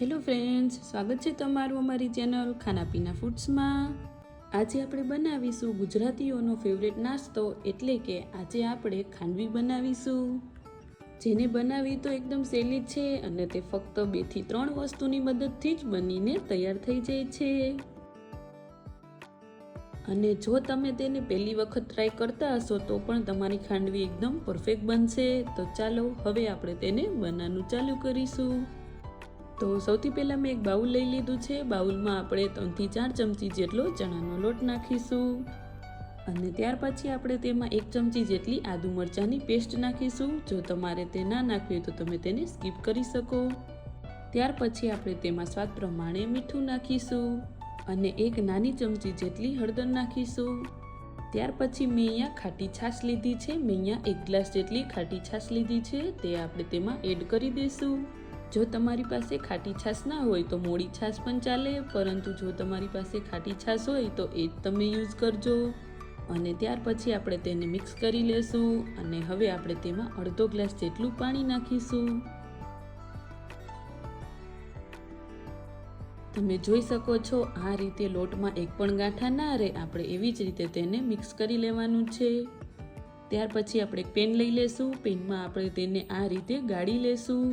Hello friends, સ્વાગત છે તમારું અમારી ચેનલ ખાના પીના ફૂડ્સમાં. આજે આપણે બનાવીશું ગુજરાતીઓનો ફેવરેટ નાસ્તો એટલે કે આજે આપણે ખાંડવી બનાવીશું. જેને બનાવી તો એકદમ સહેલી છે અને તે ફક્ત બેથી ત્રણ વસ્તુની મદદથી જ બનીને તૈયાર થઈ જાય છે. અને જો તમે તેને પહેલી વખત ટ્રાય કરતા હશો તો પણ તમારી ખાંડવી એકદમ પરફેક્ટ બનશે. તો ચાલો, હવે આપણે તેને બનાવવાનું ચાલુ કરીશું. તો સૌથી પહેલાં મેં એક બાઉલ લઈ લીધું છે. બાઉલમાં આપણે ત્રણથી ચાર ચમચી જેટલો ચણાનો લોટ નાખીશું. અને ત્યાર પછી આપણે તેમાં એક ચમચી જેટલી આદુ મરચાંની પેસ્ટ નાખીશું. જો તમારે તે ના નાખવી તો તમે તેને સ્કીપ કરી શકો. ત્યાર પછી આપણે તેમાં સ્વાદ પ્રમાણે મીઠું નાખીશું અને એક નાની ચમચી જેટલી હળદર નાખીશું. ત્યાર પછી મેં અહીંયા ખાટી છાશ લીધી છે. મેં અહીંયા એક ગ્લાસ જેટલી ખાટી છાશ લીધી છે. તે આપણે તેમાં એડ કરી દઈશું. જો તમારી પાસે ખાટી છાશ ના હોય તો મોડી છાશ પણ ચાલે, પરંતુ જો તમારી પાસે ખાટી છાશ હોય તો એ જ તમે યુઝ કરજો. અને ત્યાર પછી આપણે તેને મિક્સ કરી લેશું અને હવે આપણે તેમાં અડધો ગ્લાસ જેટલું પાણી નાખીશું. તમે જોઈ શકો છો આ રીતે લોટમાં એક પણ ગાંઠા ના રહે, આપણે એવી જ રીતે તેને મિક્સ કરી લેવાનું છે. ત્યાર પછી આપણે પેન લઈ લેશું, પેનમાં આપણે તેને આ રીતે ગાળી લેશું.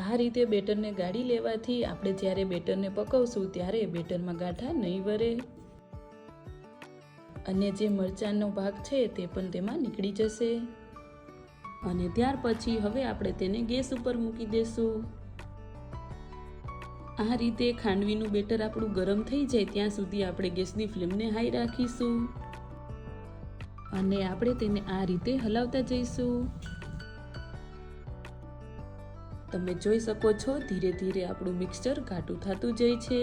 આ રીતે બેટરને ગાળી લેવાથી આપણે જ્યારે બેટરને પકવશું ત્યારે બેટરમાં ગાંઠા નહીં વરે. અને જે મરચાંનો ભાગ છે તે પણ તેમાં નીકળી જશે. અને ત્યાર પછી હવે આપણે તેને ગેસ ઉપર મૂકી દેશું. આ રીતે ખાંડવીનું બેટર આપણું ગરમ થઈ જાય ત્યાં સુધી આપણે ગેસની ફ્લેમને હાઈ રાખીશું. અને આપણે તેને આ રીતે હલાવતા જઈશું. તમે જોઈ શકો છો, ધીરે ધીરે આપણું મિક્સચર ઘાટું થતું જાય છે.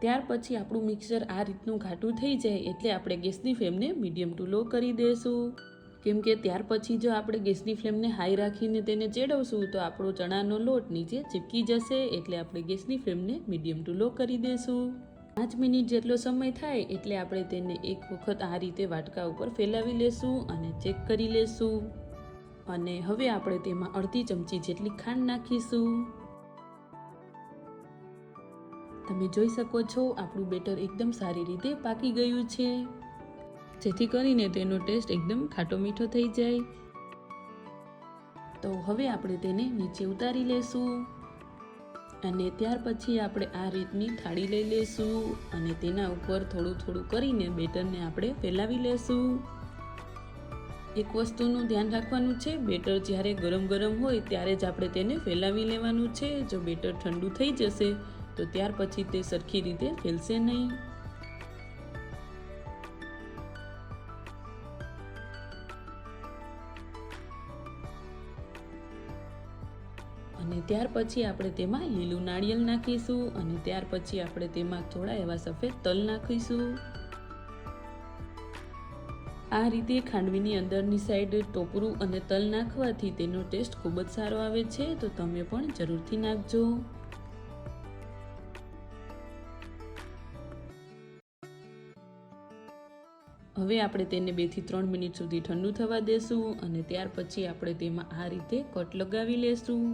ત્યાર પછી આપણું મિક્સચર આ રીતનું ઘાટું થઈ જાય એટલે આપણે ગેસની ફ્લેમને મીડિયમ ટુ લો કરી દઈશું કેમ કે ત્યાર પછી જો આપણે ગેસની ફ્લેમને હાઈ રાખીને તેને ચેડવશું, તો આપણો ચણાનો લોટ નીચે ચીપકી જશે એટલે આપણે ગેસની ફ્લેમને મીડિયમ ટુ લો કરી દઈશું પાંચ મિનિટ જેટલો સમય થાય એટલે આપણે તેને એક વખત આ રીતે વાટકા ઉપર ફેલાવી લેશું અને ચેક કરી લેશું. અને હવે આપણે તેમાં અડધી ચમચી જેટલી ખાંડ નાખીશું. તમે જોઈ શકો છો, આપણું બેટર એકદમ સારી રીતે પાકી ગયું છે. જેથી કરીને તેનો ટેસ્ટ એકદમ ખાટો મીઠો થઈ જાય. તો હવે આપણે તેને નીચે ઉતારી લેશું. અને ત્યાર પછી આપણે આ રીતની થાળી લઈ લેશું અને તેના ઉપર થોડું થોડું કરીને બેટરને આપણે ફેલાવી લેશું. એક વસ્તુનું ધ્યાન રાખવાનું છે. બેટર જ્યારે ગરમ ગરમ હોય ત્યારે જ આપણે તેને ફેલાવી લેવાનું છે. જો બેટર ઠંડુ થઈ જશે, તો ત્યાર પછી તે સરખી રીતે ફેલશે નહીં. અને ત્યાર પછી આપણે તેમાં લીલું નાળિયેર નાખીશું અને ત્યાર પછી આપણે તેમાં થોડા એવા સફેદ તલ નાખીશું. આ રીતે ખાંડવીની અંદરની સાઈડ ટોપરું અને તલ નાખવાથી તેનો ટેસ્ટ ખૂબ જ સારો આવે છે, તો તમે પણ જરૂરથી નાખજો. હવે આપણે તેને બેથી ત્રણ મિનિટ સુધી ઠંડુ થવા દેશું અને ત્યાર પછી આપણે તેમાં આ રીતે કટ લગાવી લેશું.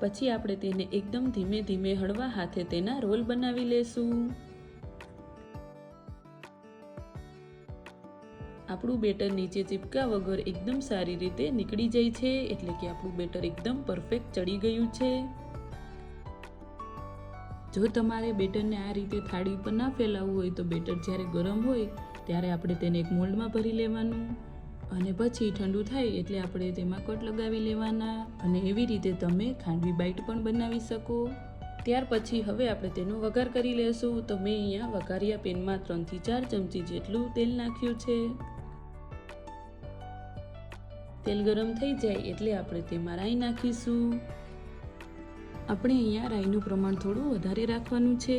પછી આપણે તેને એકદમ ધીમે ધીમે હળવા હાથે તેના રોલ બનાવી લેશું. આપણું બેટર નીચે ચીપકા વગર એકદમ સારી રીતે નીકળી જાય છે, એટલે કે આપણું બેટર એકદમ પરફેક્ટ ચડી ગયું છે. જો તમારે બેટરને આ રીતે થાળી ઉપર ના ફેલાવવું હોય તો બેટર જ્યારે ગરમ હોય, ત્યારે આપણે તેને એક મોલ્ડમાં ભરી લેવાનું. અને પછી ઠંડુ થાય એટલે આપણે તેમાં કટ લગાવી લેવાના અને એવી રીતે તમે ખાંડવી બાઈટ પણ બનાવી શકો. ત્યાર પછી હવે આપણે તેનો વઘાર કરી લેશું. તો મેં અહીંયા વઘારિયા પેનમાં ત્રણથી ચાર ચમચી જેટલું તેલ નાખ્યું છે. તેલ ગરમ થઈ જાય એટલે આપણે તેમાં રાઈ નાખીશું. આપણે અહીંયા રાઈનું પ્રમાણ થોડું વધારે રાખવાનું છે.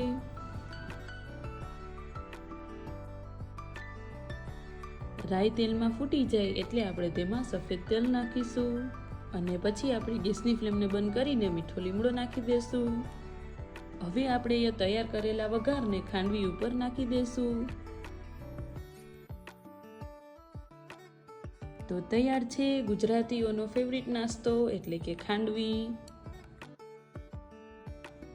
રાઈ તેલમાં ફૂટી જાય એટલે આપણે તેમાં સફેદ તેલ નાખીશું અને પછી આપણે ગેસની ફ્લેમને બંધ કરીને મીઠો લીમડો નાખી દેશું. હવે આપણે એ તૈયાર કરેલા વઘારને ખાંડવી ઉપર નાખી દઈશું તો તૈયાર છે ગુજરાતીઓનો ફેવરિટ નાસ્તો એટલે કે ખાંડવી.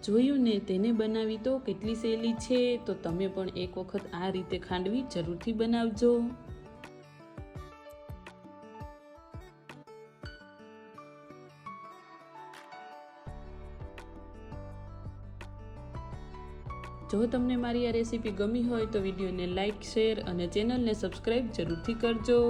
જોયું ને તેને બનાવી તો કેટલી સહેલી છે, તો તમે પણ એક વખત આ રીતે ખાંડવી જરૂરથી બનાવજો. જો તમને મારી આ રેસીપી ગમી હોય તો વિડીયોને લાઇક શેર અને ચેનલને સબસ્ક્રાઈબ જરૂરથી કરજો.